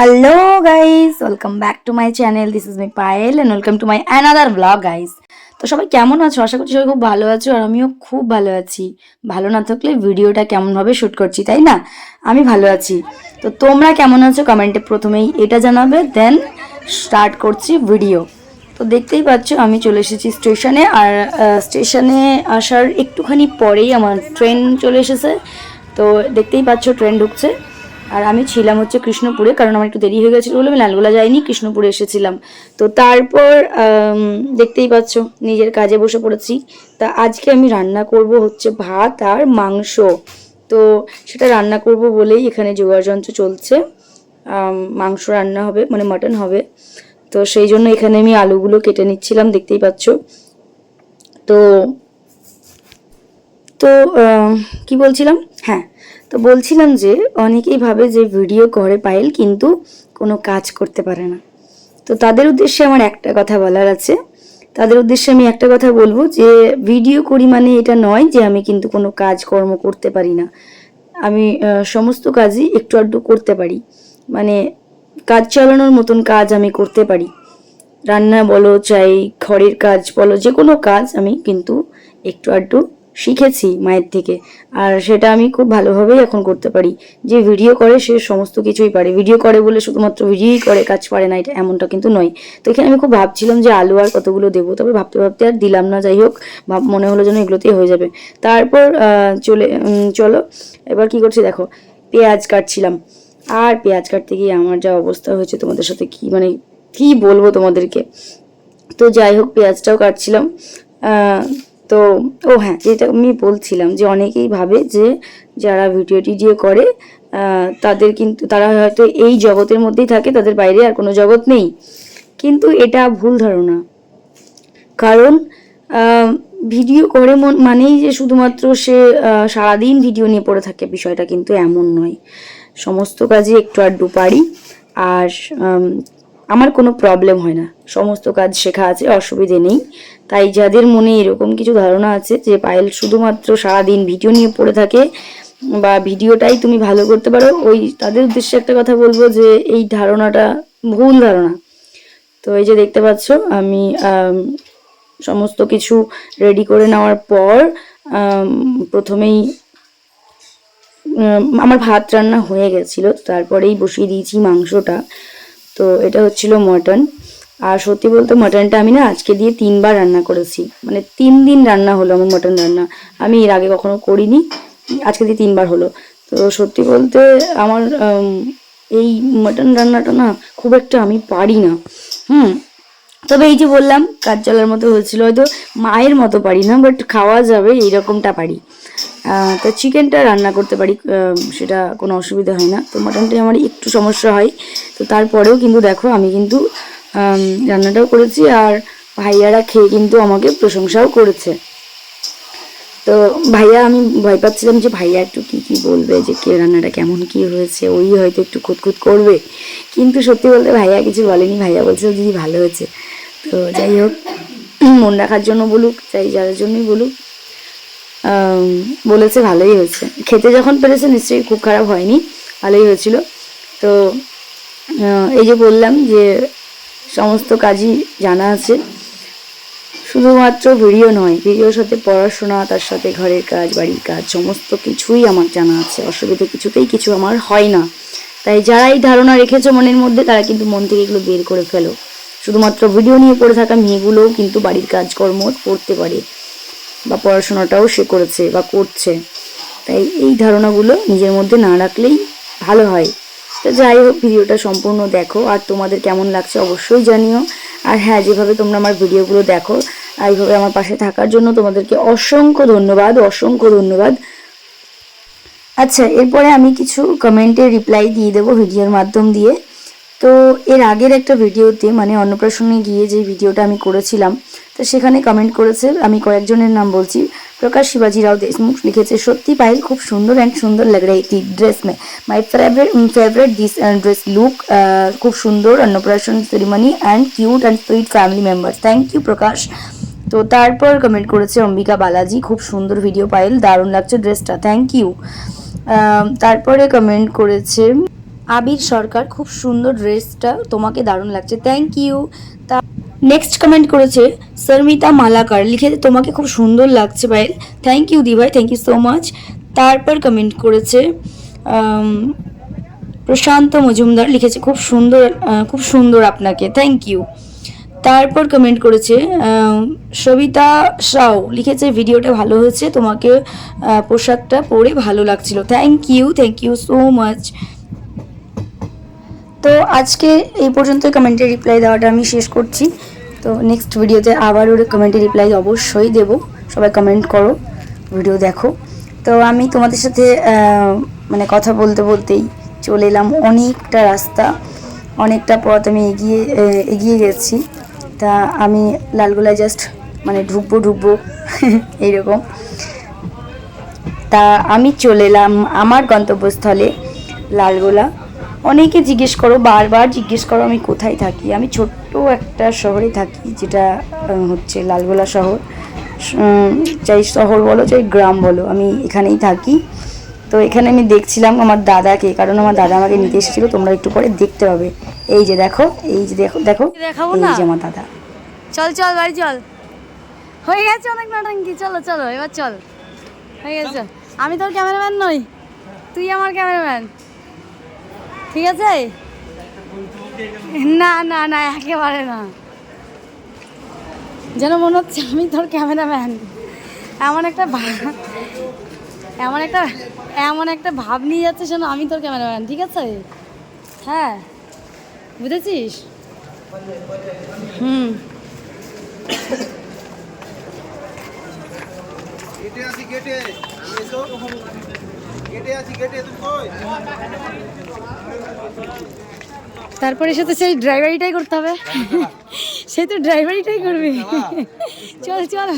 Hello guys welcome back to my channel this is my Payel and welcome to my another blog guys তো সবাই কেমন আছো? আশা করছি সবাই খুব ভালো আছো, আর আমিও খুব ভালো আছি। ভালো না থাকলে ভিডিওটা কেমনভাবে শ্যুট করছি, তাই না? আমি ভালো আছি। তো তোমরা কেমন আছো? কমেন্টে প্রথমেই এটা জানাবে দেন স্টার্ট করছি ভিডিও তো দেখতেই পাচ্ছ, আমি চলে এসেছি স্টেশনে আর স্টেশনে আসার একটুখানি পরেই আমার ট্রেন চলে এসেছে। তো দেখতেই পাচ্ছ ট্রেন ঢুকছে। আর আমি ছিলাম হচ্ছে কৃষ্ণপুরে, কারণ আমার একটু দেরি হয়ে গেছিল বলে আমি লালগোলা যাইনি, কৃষ্ণপুরে এসেছিলাম। তো তারপর দেখতেই পাচ্ছ, নিজের কাজে বসে পড়েছি। তা আজকে আমি রান্না করব হচ্ছে ভাত আর মাংস। তো সেটা রান্না করব বলেই এখানে যোগাযন্ত্র চলছে। মাংস রান্না হবে মানে মাটন হবে। তো সেই জন্য এখানে আমি আলুগুলো কেটে নিচ্ছিলাম, দেখতেই পাচ্ছ। তো তো কি বলছিলাম? হ্যাঁ তো বলছিলাম যে, অনেকেই ভাবে যে ভিডিও করে পাইল কিন্তু কোনো কাজ করতে পারে না। তো তাদের উদ্দেশ্যে আমার একটা কথা বলার আছে। তাদের উদ্দেশ্যে আমি একটা কথা বলব যে ভিডিও করি মানে এটা নয় যে আমি কিন্তু কোনো কাজ কর্ম করতে পারি না। আমি সমস্ত কাজই একটু আধটু করতে পারি। মানে কাজ চালানোর মতন কাজ আমি করতে পারি। রান্না বলো, চাই, ঘরের কাজ বলো যে কোনো কাজ আমি কিন্তু একটু আধটু শিখেছি মায়ের থেকে। আর সেটা আমি খুব ভালোভাবেই এখন করতে পারি। যে ভিডিও করে সে সমস্ত কিছুই পারে। ভিডিও করে বলে শুধুমাত্র ভিডিওই করে, কাজ পারে না, এটা এমনটা কিন্তু নয়। তো এখানে আমি খুব ভাবছিলাম যে আলু আর কতগুলো দেবো, তবে ভাবতে ভাবতে আর দিলাম না। যাই হোক মনে হলো যেন এগুলোতেই হয়ে যাবে। তারপর চলে চলো, এবার কি করছি দেখো, পেঁয়াজ কাটছিলাম। আর পেঁয়াজ কাটতে গিয়ে আমার যা অবস্থা হয়েছে তোমাদের সাথে কি মানে কি বলব তোমাদেরকে। তো যাই হোক, পেঁয়াজটাও কাটছিলাম। তো, ও হ্যাঁ যেটা আমি বলছিলাম যে অনেকেই ভাবে যে যারা ভিডিও টিডিও করে তাদের কিন্তু, তারা হয়তো এই জগতের মধ্যেই থাকে, তাদের বাইরে আর কোনো জগৎ নেই। কিন্তু এটা ভুল ধারণা। কারণ ভিডিও করে মন- মানেই যে শুধুমাত্র সে সারাদিন ভিডিও নিয়ে পড়ে থাকে, বিষয়টা কিন্তু এমন নয়। সমস্ত কাজই একটু আধটু পারি আর আমার কোনো প্রবলেম হয় না। সমস্ত কাজ শেখা আছে, অসুবিধে নেই। তাই যাদের মনে এরকম কিছু ধারণা আছে যে পায়েল শুধুমাত্র সারাদিন ভিডিও নিয়ে পড়ে থাকে বা ভিডিওটাই তুমি ভালো করতে পারো, ওই তাদের উদ্দেশ্যে একটা কথা বলব যে এই ধারণাটা ভুল ধারণা। তো এই যে দেখতে পাচ্ছ, আমি সমস্ত কিছু রেডি করে নেওয়ার পর প্রথমেই আমার ভাত রান্না হয়ে গেছিল, তারপরেই বসিয়ে দিয়েছি মাংসটা। তো এটা হচ্ছিল মটন। আর সত্যি বলতে মটনটা আমি না আজকে দিয়ে তিনবার রান্না করেছি। মানে তিন দিন রান্না হলো আমার মটন রান্না। আমি এর আগে কখনো করিনি, আজকে দিয়ে তিনবার হলো। তো সত্যি বলতে আমার এই মটন রান্নাটা না খুব একটা আমি পারি না। হুম, তবে এই যে বললাম কাজ চলার মতো হয়েছিল, হয়তো মায়ের মতো পারি না, বাট খাওয়া যাবে, এইরকমটা পারি। তো চিকেনটা রান্না করতে পারি সেটা কোনো অসুবিধা হয় না। তো মাটনটাই আমার একটু সমস্যা হয়। তো তারপরেও কিন্তু দেখো, আমি কিন্তু রান্নাটাও করেছি আর ভাইয়ারা খেয়ে কিন্তু আমাকে প্রশংসাও করেছে। তো ভাইয়া, আমি ভয় পাচ্ছিলাম যে ভাইয়া একটু কি কি বলবে, যে কে রান্নাটা কেমন, কি হয়েছে, ওই হয়তো একটু খুঁতখুত করবে। কিন্তু সত্যি বলতে ভাইয়া কিছু বলেনি, ভাইয়া বলছে দিদি ভালো হয়েছে। তো যাই হোক, মন রাখার জন্য বলুক, চাই যার জন্যই বলুক। বলেছে ভালোই হয়েছে। খেতে যখন পেরেছে নিশ্চয়ই খুব খারাপ হয়নি, ভালোই হয়েছিল। তো এই যে বললাম যে সমস্ত কাজই জানা আছে, শুধুমাত্র ভিডিও নয়, ভিডিওর সাথে পড়াশোনা, তার সাথে ঘরের কাজ, বাড়ির কাজ, সমস্ত কিছুই আমার জানা আছে। অসুবিধা কিছুতেই কিছু আমার হয় না। তাই যারা এই ধারণা রেখেছো মনের মধ্যে, তারা কিন্তু মন থেকে এগুলো বের করে ফেলো। শুধুমাত্র ভিডিও নিয়ে পড়ে থাকা মেয়েগুলোও কিন্তু বাড়ির কাজকর্ম করতে পারে। বা পড়াশোনাটাও সে করেছে বা করছে। তাই এই ধারণাগুলো নিজের মধ্যে না রাখলেই ভালো হয়। তো যাই হোক, ভিডিওটা সম্পূর্ণ দেখো। আর তোমাদের কেমন লাগছে অবশ্যই জানিও। আর হ্যাঁ যেভাবে তোমরা আমার ভিডিওগুলো দেখো, আর এইভাবে আমার পাশে থাকার জন্য তোমাদেরকে অসংখ্য ধন্যবাদ অসংখ্য ধন্যবাদ। আচ্ছা এরপরে আমি কিছু কমেন্টে রিপ্লাই দিয়ে দেবো ভিডিওর মাধ্যম দিয়ে। তো এর আগের একটা ভিডিওতে মানে অন্নপ্রাশনে গিয়ে যে ভিডিওটা আমি করেছিলাম তো সেখানে কমেন্ট করেছে, আমি কয়েকজনের নাম বলছি। প্রকাশ শিবাজি রাও দেশমুখ লিখেছে, সত্যি পায়েল, খুব সুন্দর অ্যান্ড সুন্দর লাগে রে dress May. My favourite favourite this dress look খুব সুন্দর Annaprashan ceremony and cute and sweet family member thank you Prakash. তো তারপর কমেন্ট করেছে, অম্বিকা বালাজি, খুব সুন্দর ভিডিও পাইল দারুণ লাগছে ড্রেসটা থ্যাংক ইউ তারপরে কমেন্ট করেছে, আবির সরকার, খুব সুন্দর ড্রেসটা তোমাকে দারুণ লাগছে। থ্যাংক ইউ তা নেক্সট কমেন্ট করেছে সর্মিতা মালাকার লিখেছে, তোমাকে খুব সুন্দর লাগছে পায়েল থ্যাংক ইউ দি ভাই থ্যাংক ইউ সো মাচ তারপর কমেন্ট করেছে প্রশান্ত মজুমদার, লিখেছে, খুব সুন্দর খুব সুন্দর আপনাকে থ্যাংক ইউ তারপর কমেন্ট করেছে সবিতা সাউ, লিখেছে, ভিডিওটা ভালো হয়েছে, তোমাকে পোশাকটা পরে ভালো লাগছিল। Thank you thank you so much তো আজকে এই পর্যন্ত কমেন্টে রিপ্লাই দেওয়াটা আমি শেষ করছি। তো নেক্সট ভিডিওতে আবার ওর কমেন্টে রিপ্লাই অবশ্যই দেবো। সবাই কমেন্ট করো ভিডিও দেখো। তো আমি তোমাদের সাথে মানে কথা বলতে বলতেই চলে এলাম। অনেকটা রাস্তা, অনেকটা পথ আমি এগিয়ে এগিয়ে গেছি। তা আমি লালগোলায় জাস্ট মানে ঢুকবো ঢুকবো, এইরকম। তা আমি চলে এলাম আমার গন্তব্যস্থলে, লালগোলা। অনেকে জিজ্ঞেস করো বারবার জিজ্ঞেস করো আমি কোথায় থাকি? আমি ছোট্ট একটা শহরে থাকি যেটা হচ্ছে লালগোলা শহর। চাই শহর বলো চাই গ্রাম বলো আমি এখানেই থাকি। তো এখানে আমি দেখছিলাম আমার দাদাকে কারণ আমার দাদা আমাকে নিতে এসেছিল তোমরা একটু পরে দেখতে পাবে। এই যে দেখো এই যে দেখো দেখো দেখাবো এই না? যে আমার দাদা। চল চল বাড়ি চল। হয়ে গেছে অনেক নাটঙ্কি চলো চলো এবার চল। হয়ে গেছে। আমি তোর ক্যামেরাম্যান নই তুই আমার ক্যামেরাম্যান। ঠিক আছে? না না না, একেবারে না। যেন মনে হচ্ছে আমি তোর ক্যামেরাম্যান। এমন একটা এমন একটা এমন একটা ভাব নিয়ে যাচ্ছে যেন আমি তোর ক্যামেরাম্যান, ঠিক আছে? হ্যাঁ বুঝেছিস? হুম। তারপরে সাথে সেই ড্রাইভারিটাই করতে হবে। সে তো ড্রাইভারিটাই করবি। চল চল।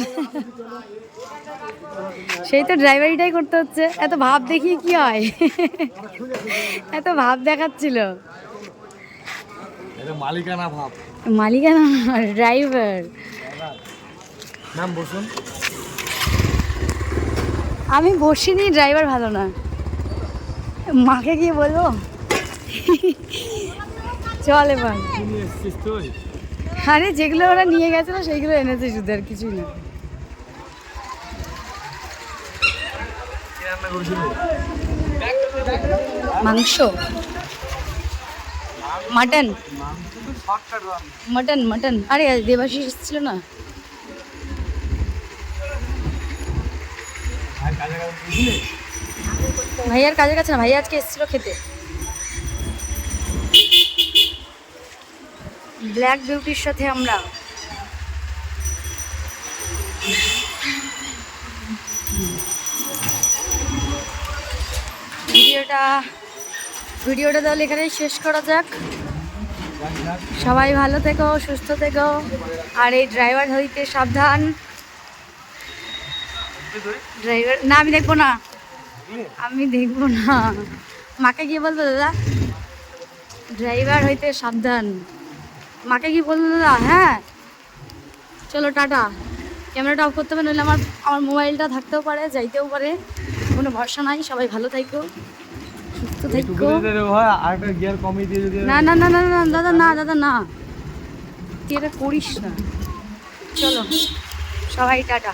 সেই তো ড্রাইভারিটাই করতে হচ্ছে। এত ভাব দেখিয়ে কি হয়? এত ভাব দেখাচ্ছিল। মালিকানা ভাব। মালিকানা ড্রাইভার। নাম বসুন। আমি বসিনি ড্রাইভার ভালো না। মাকে গিয়ে বলব? চল এবার। আরে যেগুলো ওরা নিয়ে গেছিল সেইগুলো এনেছে শুধু আর কিছুই না। মাংস? মাটন? Mutton mutton. আরে দেবাশিস এসেছিল না আর কাজে কাজে বুঝলি ভাইয়ার কাজের কাছে না, ভাইয়া আজকে এসেছিল খেতে। ব্ল্যাক বিউটির সাথে আমরা। ভিডিওটা ভিডিওটা তাহলে এখানেই শেষ করা যাক। সবাই ভালো থেকো, সুস্থ থেকো। আর এই ড্রাইভার হইতে সাবধান। ড্রাইভার না আমি দেখব না। আমি দেখব না। মাকে গিয়ে বলব দাদা ড্রাইভার হইতে সাবধান। মাকে কি বলব দাদা হ্যাঁ চলো টাটা। ক্যামেরাটা অফ করতে হবে নইলে আমার আমার মোবাইলটা থাকতেও পারে যাইতেও পারে। কোনো ভরসা নাই সবাই ভালো থাকো সুস্থ থাকো না না না না না দাদা না দাদা না। তুই এটা করিস না। চলো সবাই টাটা।